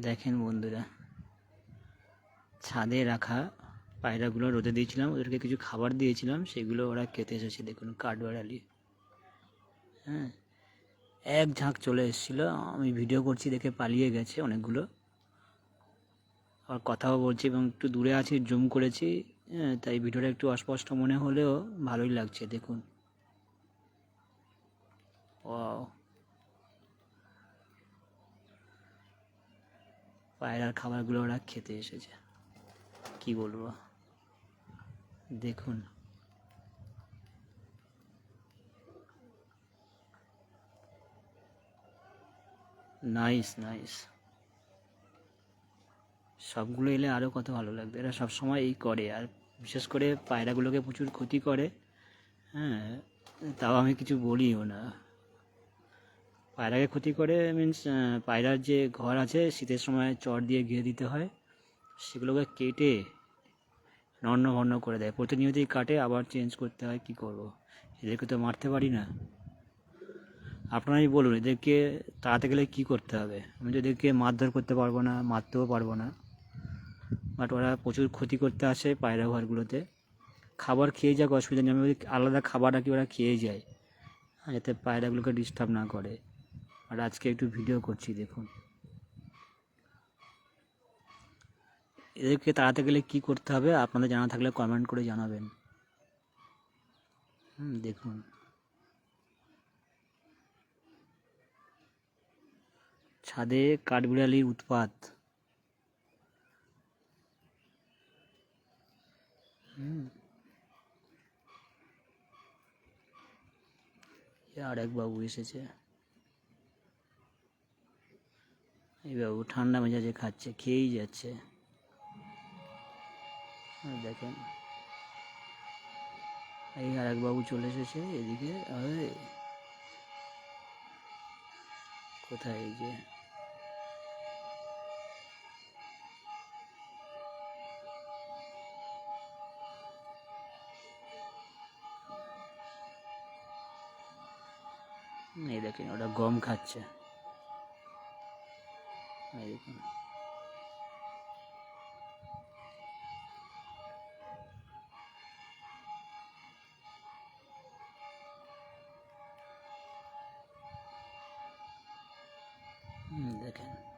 দেখেন বন্ধুরা, ছাদে রাখা পায়রাগুলো রোদে দিয়েছিলাম, ওদেরকে কিছু খাবার দিয়েছিলাম, সেগুলো ওরা খেতে এসেছে। দেখুন, কাঠবাড়ালি। হ্যাঁ এক ঝাঁক চলে এসেছিল, আমি ভিডিও করছি দেখে পালিয়ে গেছে অনেকগুলো। আর কথাও বলছি এবং একটু দূরে আছি, জুম করেছি হ্যাঁ তাই ভিডিওটা একটু অস্পষ্ট মনে হলেও ভালোই লাগছে, দেখুন। ওয়াও। পায়রার খাবারগুলো ওরা খেতে এসেছে। কি বলব? দেখুন। নাইস নাইস সবগুলো এলে আরও কত ভালো লাগবে। এরা সবসময় এই করে আর বিশেষ করে পায়রাগুলোকে প্রচুর ক্ষতি করে। হ্যাঁ তাও আমি কিছু বলিও না। পায়রাকে ক্ষতি করে মিন্স পায়রার যে ঘর আছে, শীতের সময় চট দিয়ে ঘিরে দিতে হয়। সেগুলোকে কেটে নন্ন ভন্ন করে দেয়। প্রতিনিয়তই কাটে, আবার চেঞ্জ করতে হয়, কি করব? এদেরকে তো মারতে পারি না। আপনারাই বলুন, এদেরকে তাড়াতে গেলে কি করতে হবে? আমি তো এদেরকে মারধর করতে পারব না, মারতেও পারব না। বাট ওরা প্রচুর ক্ষতি করতে আসে পায়রা ঘরগুলোতে। খাবার খেয়ে যাক, অসুবিধা নেই। আমি আলাদা খাবার রাখি ওরা খেয়ে যায়, যাতে পায়রাগুলোকে ডিস্টার্ব না করে। আর আজকে একটু ভিডিও করছি, দেখুন। এদেরকে তাড়াতে গেলে কি করতে হবে, আপনাদের জানা থাকলে কমেন্ট করে জানাবেন। হুম, দেখুন। ছাদে কাঠবিড়ালির উৎপাত। আর এক বাবু এসেছে। এই বাবু, ঠান্ডা মেজাজে খাচ্ছে, খেয়েই যাচ্ছে। দেখেন, এই আর এক বাবু চলে এসেছে এদিকে। আরে, কোথায় যে? এই দেখেন, ওটা গম খাচ্ছে। 没有可。嗯，那可。